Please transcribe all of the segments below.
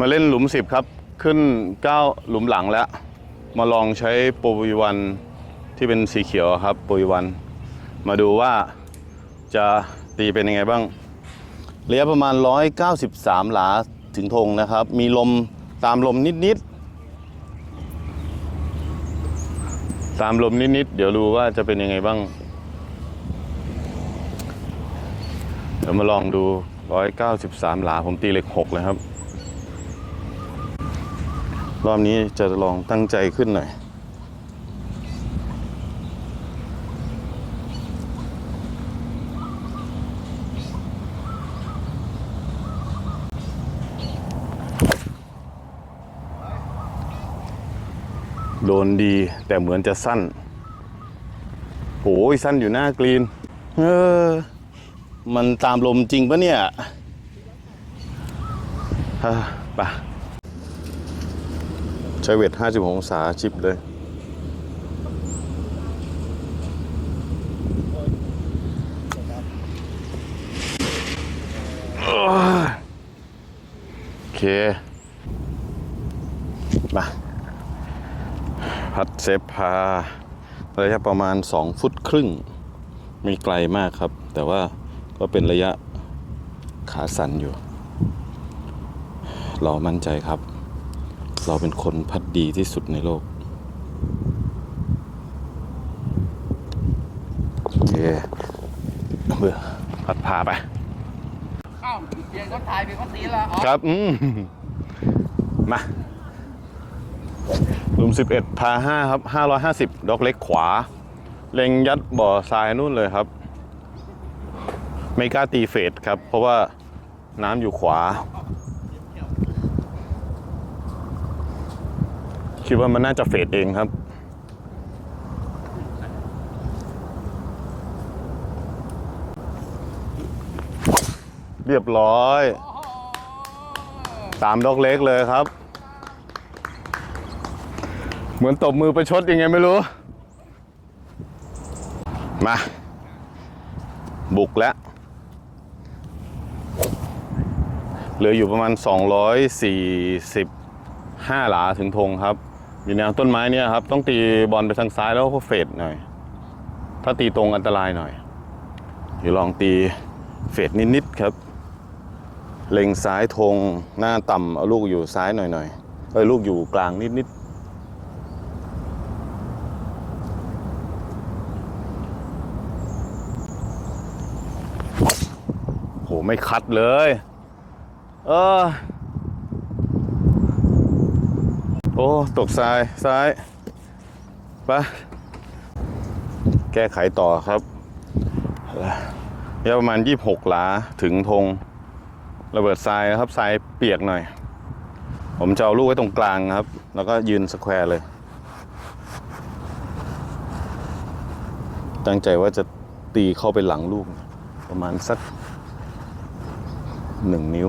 มาเล่นหลุมสิบครับ ขึ้นเก้าหลุมหลังแล้ว มาลองใช้โปรวีวันที่เป็นสีเขียวครับโปรวีวัน มาดูว่าจะตีเป็นยังไงบ้างระยะประมาณ 193 หลาถึงธงนะครับ มีลมตามลมนิด ๆ ตามลมนิด ๆ เดี๋ยวดูว่าจะเป็นยังไงบ้าง เดี๋ยวมาลองดู 193 หลาผมตีเหล็ก 6 เลยครับ รอบนี้จะลองตั้งใจขึ้นหน่อย โดนดีแต่เหมือนจะสั้น โอ้ยสั้นอยู่หน้ากรีน เออ มันตามลมจริงปะเนี่ยฮะไปะ ใช้เวท50 องศาชิปเลย โอเค มา พัดเซฟพาระยะประมาณ 2 ฟุตครึ่ง ไม่ไกลมากครับ แต่ว่าก็เป็นระยะขาสั่นอยู่ เรามั่นใจครับ เราเป็นคนพัดดีที่สุดในโลก โอเคเบื่อพัดพาไปอ้าวเปลี่ยนก็ถ่ายเป็นก็ตีละอ๋อครับ อืมมาหลุม11พา5ครับ550ดอกเล็กขวา เล็งยัดบ่อทรายนู่นเลยครับ ไม่กล้าตีเฟดครับ เพราะว่าน้ำอยู่ขวา คิดว่ามันน่าจะเฟดเองครับ เรียบร้อยสามดอกเล็กเลยครับ เหมือนตบมือประชดยังไงไม่รู้ มา บุกแล้วเหลืออยู่ประมาณ 245 หลาถึงธงครับ อยู่แนวต้นไม้เนี่ยครับ ต้องตีบอลไปทางซ้ายแล้วก็เฟดหน่อย ถ้าตีตรงอันตรายหน่อยเดี๋ยวลองตีเฟดนิดๆครับ เล็งซ้ายธงหน้าต่ำเอาลูกอยู่ซ้ายหน่อยๆเอ้ยลูกอยู่กลางนิดๆโหไม่คัดเลย เออ โอ้ ตกซ้าย ซ้ายไปะแก้ไขต่อครับยาวประมาณ 26 หลาถึงธงระเบิดทรายนะครับทรายเปียกหน่อย ผมจะเอาลูกไว้ตรงกลางครับ แล้วก็ยืนสแควร์เลย ตั้งใจว่าจะตีเข้าไปหลังลูก ประมาณสักหนึ่งนิ้ว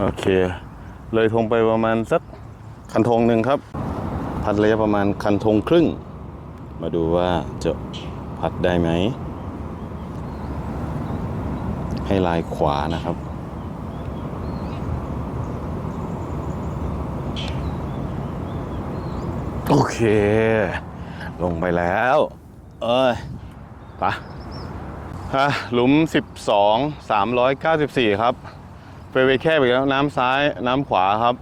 โอเค เลยทงไปประมาณสักคันธงหนึ่งครับ พัดระยะประมาณคันธงครึ่ง มาดูว่าจะพัดได้ไหม ให้ลายขวานะครับโอเค ลงไปแล้ว เอ้ยปะฮะหลุม 12 394 ครับ เฟรเวย์แคบอีกแล้วน้ำซ้ายน้ำขวาครับ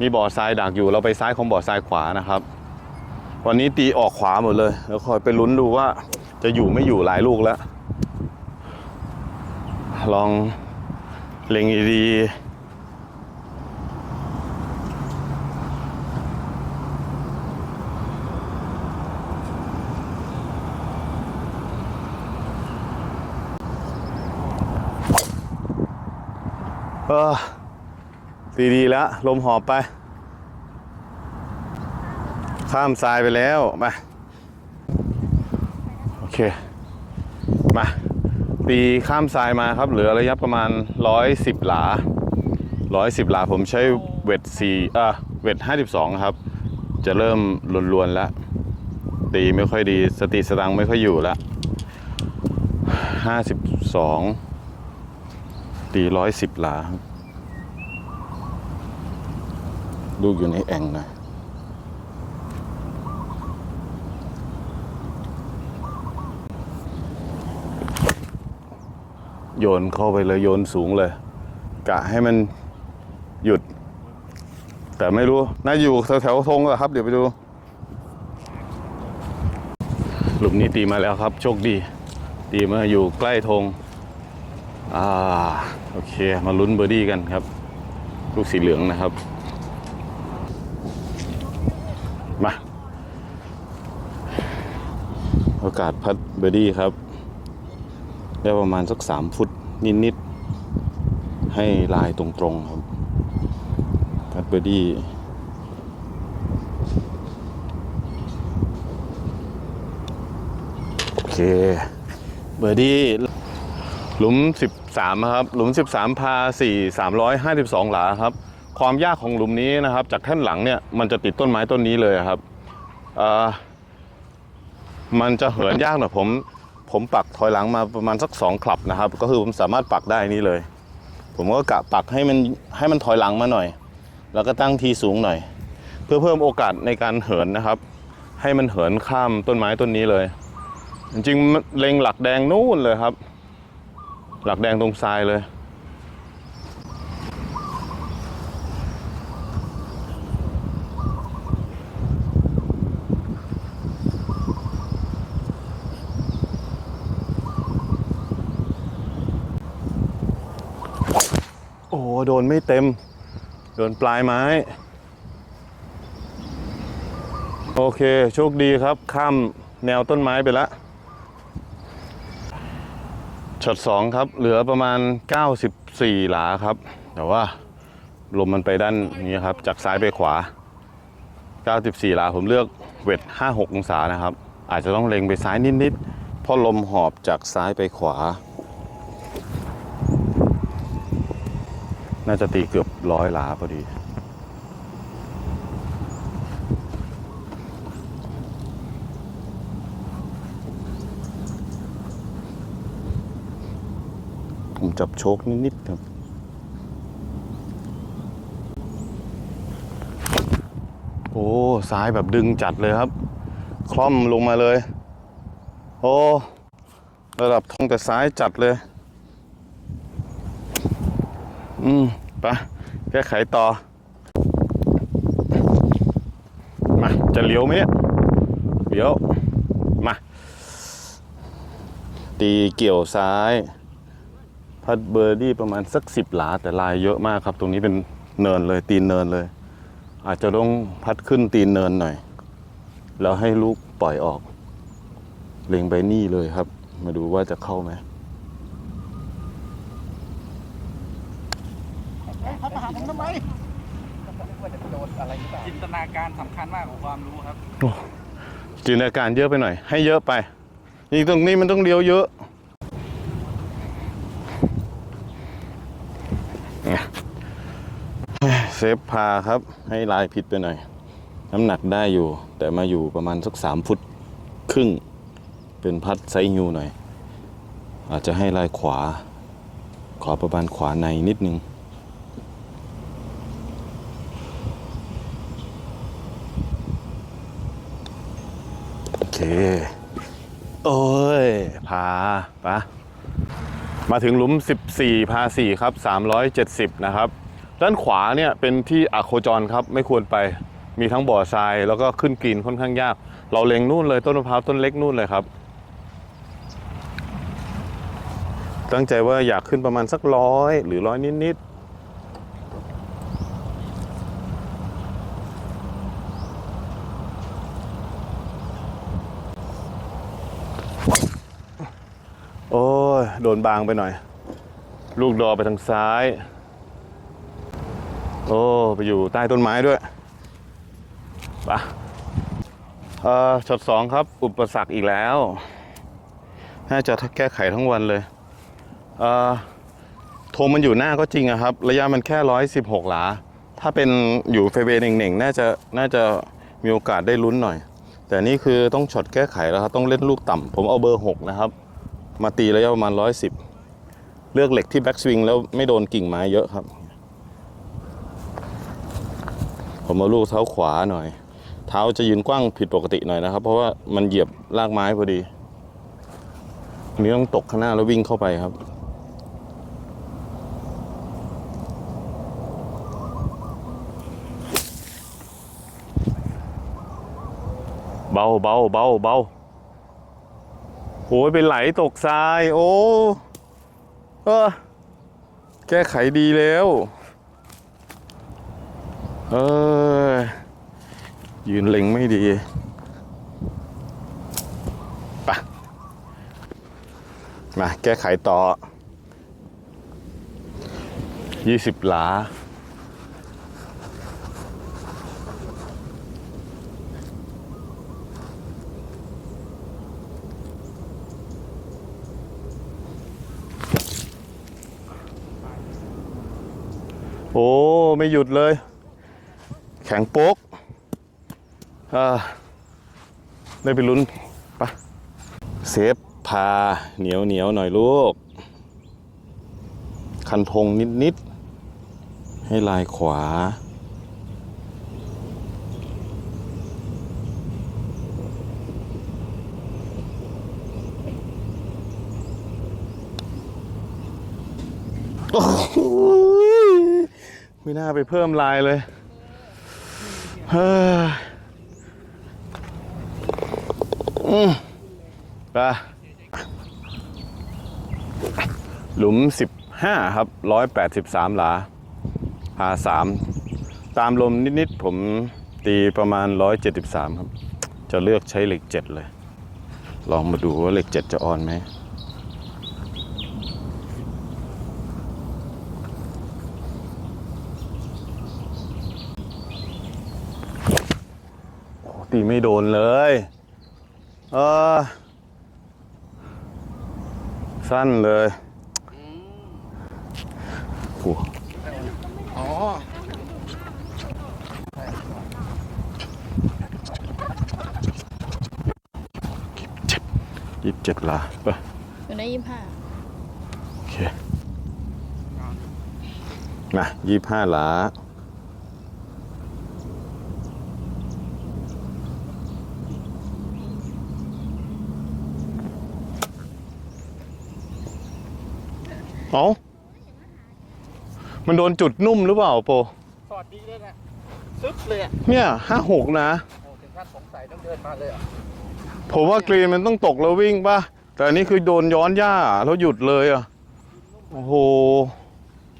มีบ่อทรายดักอยู่เราไปซ้ายของบ่อทรายขวานะครับ วันนี้ตีออกขวาหมดเลยแล้วคอยไปลุ้นดูว่าจะอยู่ไม่อยู่หลายลูกแล้ว ลองเล็งดีๆ เออตีดีแล้ว ลมหอบไป ข้ามทรายไปแล้ว มา โอเค มา ตีข้ามทรายมาครับ เหลือระยะประมาณ 110 หลา 110 หลาผมใช้เวท4อะเวท52 ครับ จะเริ่มลวนๆแล้ว ตีไม่ค่อยดี สติสตังค์ไม่ค่อยอยู่ละห้าสิบสอง ตีร้อยสิบหลา ลูกอยู่ในแอ่งนะโยนเข้าไปเลยโยนสูงเลย กะให้มันหยุด แต่ไม่รู้ น่าอยู่แถวๆธงแหละครับ เดี๋ยวไปดู หลุมนี้ตีมาแล้วครับ โชคดี ตีมาอยู่ใกล้ธงอ่า โอเค มาลุ้นเบอร์ดี้กันครับ ลูกสีเหลืองนะครับ มา โอกาสพัดเบอร์ดี้ครับ ได้ประมาณสักสามฟุตนิดๆ ให้ลายตรงๆครับ พัดเบอร์ดี้โอเค เบอร์ดี้ หลุม 13ครับหลุม 13 พา 4 352 หลาครับ ความยากของหลุมนี้นะครับ จากแท่นหลังเนี่ยมันจะติดต้นไม้ต้นนี้เลยครับมันจะเหินยากหน่อยผมผมปักถอยหลังมาประมาณสักสองคลับนะครับ ก็คือผมสามารถปักได้นี่เลย ผมก็กะปักให้มันให้มันถอยหลังมาหน่อย แล้วก็ตั้งทีสูงหน่อย เพื่อเพิ่มโอกาสในการเหินนะครับ ให้มันเหินข้ามต้นไม้ต้นนี้เลย จริงๆเล็งหลักแดงนู่นเลยครับ หลักแดงตรงทรายเลย โอ้โหโดนไม่เต็ม โดนปลายไม้ โอเค โชคดีครับ ข้ามแนวต้นไม้ไปแล้ว ช็อตสองครับ เหลือประมาณ 94 หลาครับ แต่ว่าลมมันไปด้านนี้ครับ จากซ้ายไปขวา 94 หลาผมเลือกเวท56 องศานะครับ อาจจะต้องเล็งไปซ้ายนิดๆเพราะลมหอบจากซ้ายไปขวา น่าจะตีเกือบร้อยหลาพอดี ผมจับโชคนิดๆครับโอ้ซ้ายแบบดึงจัดเลยครับ คล่อมลงมาเลย โอ้ระดับทงแต่ซ้ายจัดเลย อืมไปแก้ไขต่อ มา จะเลี้ยวไหมเนี่ยเลี้ยว มา ตีเกี่ยวซ้าย พัดเบอร์ดี้ประมาณสักสิบหลา แต่ลายเยอะมากครับ ตรงนี้เป็นเนินเลยตีนเนินเลย อาจจะต้องพัดขึ้นตีนเนินหน่อย แล้วให้ลูกปล่อยออก เล็งไปนี่เลยครับ มาดูว่าจะเข้าไหมเขามาหาผมทำไมจินตนาการสำคัญมากกว่าความรู้ครับ จินตนาการเยอะไปหน่อย ให้เยอะไปนี่ตรงนี้มันต้องเลี้ยวเยอะ เซฟพาครับ ให้ลายผิดไปหน่อย น้ำหนักได้อยู่ แต่มาอยู่ประมาณสักสามฟุตครึ่ง เป็นพัดไซยูหน่อย อาจจะให้ลายขวา ขอประมาณขวาในนิดนึงโอเค โอ้ย พาปะมาถึงหลุม 14 พา 4 ครับ 370 นะครับ ด้านขวาเนี่ยเป็นที่อโคจรครับไม่ควรไปมีทั้งบ่อทรายแล้วก็ขึ้นกรีนค่อนข้างยาก เราเล็งนู่นเลยต้นมะพร้าวต้นเล็กนู่นเลยครับ ตั้งใจว่าอยากขึ้นประมาณสักร้อยหรือร้อยนิดๆโอ้ย โดนบางไปหน่อย ลูกดอไปทางซ้าย โอ้ไปอยู่ใต้ต้นไม้ด้วยปะเอ่อช็อตสองครับ อุปสรรคอีกแล้ว น่าจะแก้ไขทั้งวันเลยเอ่อโทมันอยู่หน้าก็จริงอะครับ ระยะมันแค่ร้อยสิบหกหลา ถ้าเป็นอยู่เฟเวย์เน่งๆน่าจะน่าจะมีโอกาสได้ลุ้นหน่อย แต่นี่คือต้องช็อตแก้ไขแล้วครับต้องเล่นลูกต่ำผมเอาเบอร์6นะครับ มาตีระยะประมาณ110เลือกเหล็กที่แบ็กสวิงแล้วไม่โดนกิ่งไม้เยอะครับ ผมเอาลูกเท้าขวาหน่อย เท้าจะยืนกว้างผิดปกติหน่อยนะครับ เพราะว่ามันเหยียบรากไม้พอดีอันนี้ต้องตกข้างหน้าแล้ววิ่งเข้าไปครับเบาเบาเบาเบาโอ้ยเป็นไหลตกทราย โอ้ เออ แก้ไขดีแล้ว เออยืนเล็งไม่ดีไปมาแก้ไขต่อ 20 หลา โอ้ ไม่หยุดเลย ข็งโป๊กอ่าได้ไปลุ้นปะเซฟพาเหนียวเหนียวหน่อยลูก คันธงนิดนิดๆให้ลายขวาโอ้โหไม่น่าไปเพิ่มลายเลย เฮ้ยไปหลุม 15 ครับ 183 หลาหา3ตามลมนิด ๆ ผมตีประมาณ 173 ครับ จะเลือกใช้เหล็ก 7 เลย ลองมาดูว่าเหล็ก 7 จะอ่อนไหม ตีไม่โดนเลย เออ สั้นเลยโอ้อ๋อยี่สิบเจ็ดละไปอยู่ในยี่ห้าโอเค มายี่ห้าหลา เอามันโดนจุดนุ่มหรือเปล่าโปสวัสดีเลยนะซึบเลยอะเนี่ยห้าหกนะ โอ้ถึงขั้นสงสัยต้องเดินมาเลยอะผมว่ากรีนมันต้องตกแล้ววิ่งป่ะ แต่อันนี้คือโดนย้อนหญ้าแล้วหยุดเลยอะ โอ้โห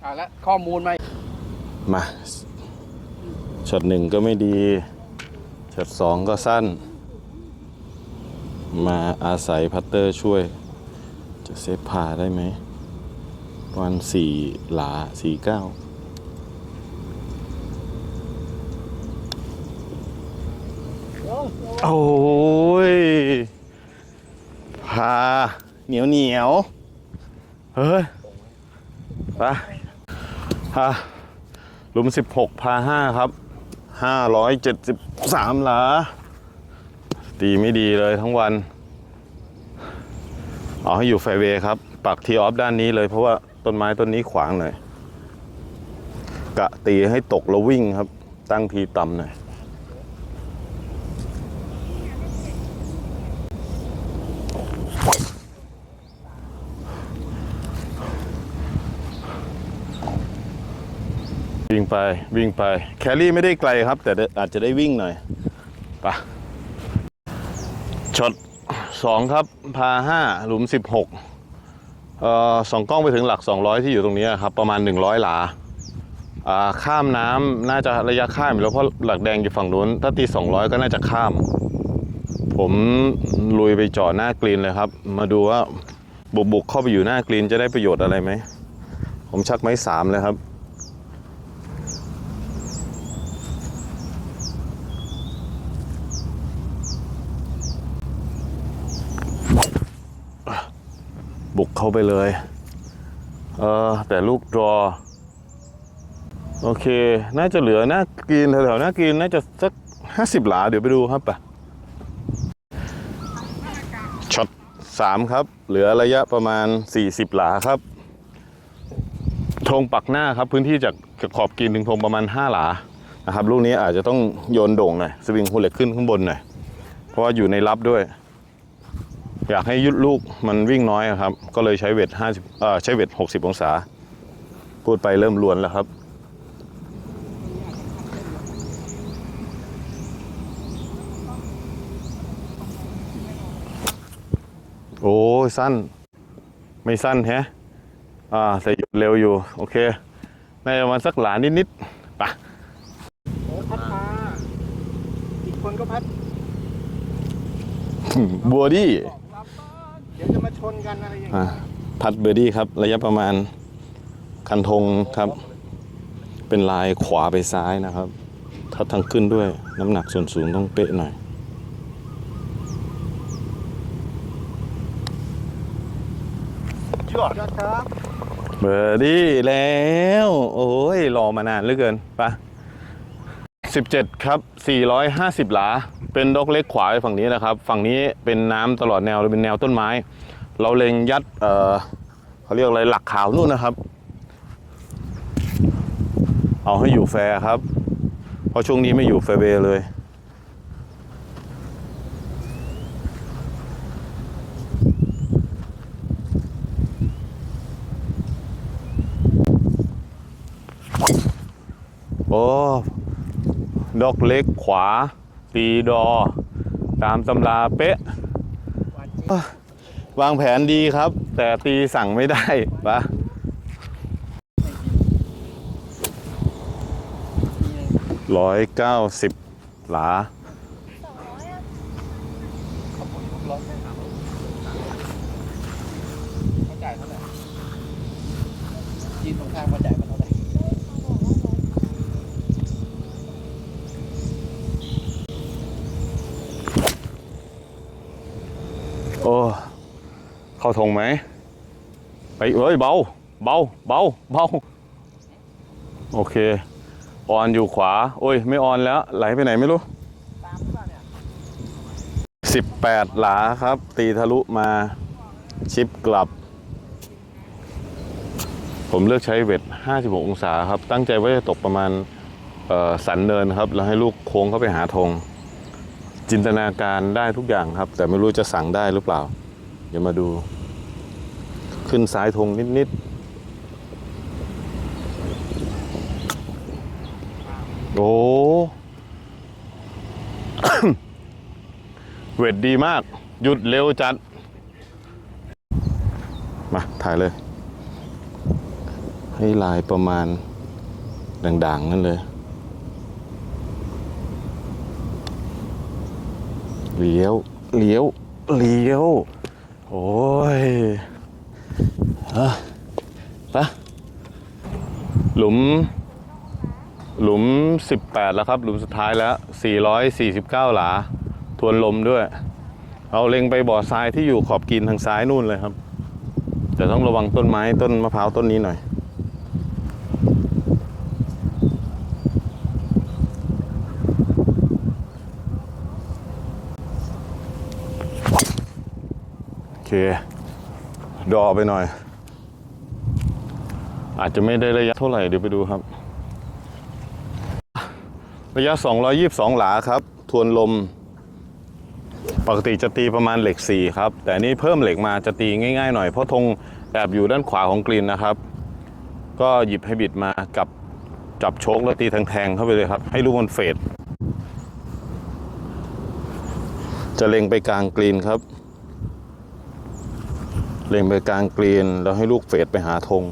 อะแล้วข้อมูลมามาช็อตหนึ่งก็ไม่ดีช็อตสองก็สั้น มาอาศัยพัตเตอร์ช่วย จะเซฟพาได้ไหม ประมาณสี่หลาสี่เก้าโอ้ยพาเหนียวเหนียวเฮ้ยไปพาหลุม 16 พา 5 ครับ 573 หลา ตีไม่ดีเลยทั้งวัน เอาให้อยู่ไฟเวย์ครับ ปักทีออฟด้านนี้เลยเพราะว่า ต้นไม้ต้นนี้ขวางหน่อยกะตีให้ตกแล้ววิ่งครับ ตั้งทีต่ำหน่อยวิ่งไปวิ่งไป แครี่ไม่ได้ไกลครับ แต่อาจจะได้วิ่งหน่อยปะช็อตสองครับ พาห้าหลุมสิบหก สองกล้องไปถึงหลัก 200 ที่อยู่ตรงนี้ครับประมาณ 100 หลาอ่าข้ามน้ำน่าจะระยะข้ามอยู่แล้วเพราะหลักแดงอยู่ฝั่งนู้น ถ้าตี 200 ก็น่าจะข้าม ผมลุยไปจอดหน้ากรีนเลยครับ มาดูว่าบุกบุกๆเข้าไปอยู่หน้ากรีนจะได้ประโยชน์อะไรไหม ผมชักไม้สามเลยครับ เข้าไปเลย เออ แต่ลูกดรอ โอเค น่าจะเหลือหน้ากรีนแถวๆหน้ากรีนน่าจะสักห้าสิบหลา เดี๋ยวไปดูครับปะ3ครับ เหลือระยะประมาณ40หลาครับธงปักหน้าครับพื้นที่จากขอบกรีนถึงธงประมาณ 5 หลานะครับลูกนี้อาจจะต้องโยนโด่งหน่อยสวิงหัวเหล็กขึ้นข้างบนหน่อยเพราะว่าอยู่ในรับด้วย อยากให้ยุดลูกมันวิ่งน้อยอะครับ ก็เลยใช้เวท50เอ่อใช้เวท60องศา พูดไปเริ่มลวนแล้วครับ โอ้ยสั้น ไม่สั้นแฮะ อ่าแต่หยุดเร็วอยู่ โอเคในประมาณสักหลานิดๆไปะโอ้พัดมาอีกคนก็พัดบัวดี้เดี๋ยวจะมาชนกันอะไรอย่างอ่าเงี้ยพัดเบอร์ดี้ครับ ระยะประมาณคันธงครับ เป็นลายขวาไปซ้ายนะครับ ทัดทางขึ้นด้วยน้ำหนักส่วนสูงต้องเป๊ะหน่อย ยอดครับ เบอร์ดี้แล้ว โอ้ยรอมานานเหลือเกินไปะ 17 ครับ 450 หลา เป็นดอกเล็กขวาไปฝั่งนี้นะครับ ฝั่งนี้เป็นน้ำตลอดแนวเลยเป็นแนวต้นไม้ เราเล็งยัดเออเขาเรียกอะไรหลักขาวนู่นนะครับ เอาให้อยู่แฟร์ครับ เพราะช่วงนี้ไม่อยู่แฟร์เวย์เลย โอ้ ดอกเล็กขวาตีดอ ตามตำราเป๊ะ วางแผนดีครับ แต่ตีสั่งไม่ได้ปะร้อยเก้าสิบหลาเขาจ่ายเท่าไหร่จีนตรงข้างมาจ่ายมาเท่าไหร่ โอ้ เข้าทงไหมไปเอ้ยเบา เบา เบา เบา โอเค ออนอยู่ขวา โอ้ย ไม่ออนแล้ว ไหลไปไหนไม่รู้ตามหรือเปล่าเนี่ยสิบแปดหลาครับ ตีทะลุมาชิปกลับ ผมเลือกใช้เวท56 องศาครับ ตั้งใจว่าจะตกประมาณเอ่อสันเนินครับ แล้วให้ลูกโค้งเข้าไปหาธงจินตนาการได้ทุกอย่างครับ แต่ไม่รู้จะสั่งได้หรือเปล่า เดี๋ยวมาดู ขึ้นซ้ายธงนิดๆ โอ้เวทดีมาก หยุดเร็วจัด มาถ่ายเลย ให้ลายประมาณ ด่างๆ นั่นเลยเลี้ยวเลี้ยวเลี้ยว โอ้ยอะไปะหลุม หลุม 18 แล้วครับ หลุมสุดท้ายแล้ว 449 หลา ทวนลมด้วย เอาเล็งไปบ่อทรายที่อยู่ขอบกินทางซ้ายนู่นเลยครับ แต่ต้องระวังต้นไม้ต้นมะพร้าวต้นนี้หน่อย เค ดอไปหน่อย อาจจะไม่ได้ระยะเท่าไหร่เดี๋ยวไปดูครับ ระยะ 222 หลาครับ ทวนลม ปกติจะตีประมาณเหล็ก 4 ครับ แต่นี้เพิ่มเหล็กมาจะตีง่ายๆหน่อย เพราะธงแอบอยู่ด้านขวาของกรีนนะครับ ก็หยิบให้บิดมากับจับโชคแล้วตีแทงๆเข้าไปเลยครับ ให้ลูกมันเฟดจะเล็งไปกลางกรีนครับ เล็งไปกลางกรีนแล้วให้ลูกเฟดไปหาธง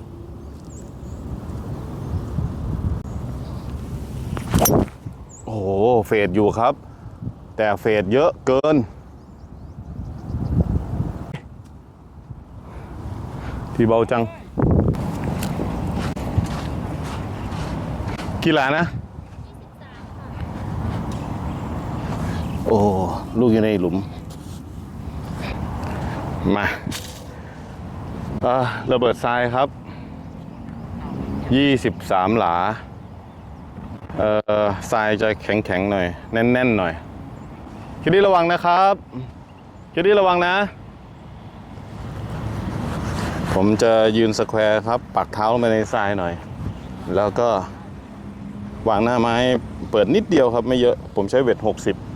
โอ้โหเฟดอยู่ครับ แต่เฟดเยอะเกิน ที่เบาจัง กีฬานะ โอ้ ลูกอยู่ในหลุม มา ระเบิดทรายครับ 23 หลาเอ่อทรายจะแข็งๆหน่อย แน่นๆหน่อย คิดดีระวังนะครับคิดดีระวังนะ ผมจะยืนสแควร์ครับ ปักเท้าลงไปในทรายหน่อย แล้วก็วางหน้าไม้เปิดนิดเดียวครับไม่เยอะ ผมใช้เวท 60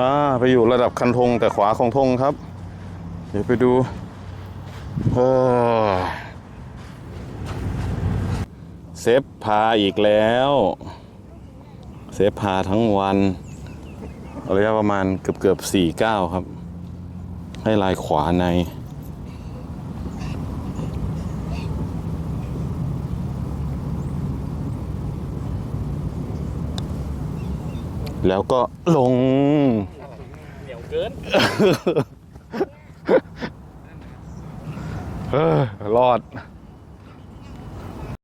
อ่าไปอยู่ระดับคันธงแต่ขวาของธงครับ เดี๋ยวไปดูเออเซฟพาอีกแล้ว เซฟพาทั้งวันระยะประมาณเกือบเกือบสี่เก้าครับ ให้ลายขวาใน แล้วก็ลง เหนียวเกินเฮ้ยรอด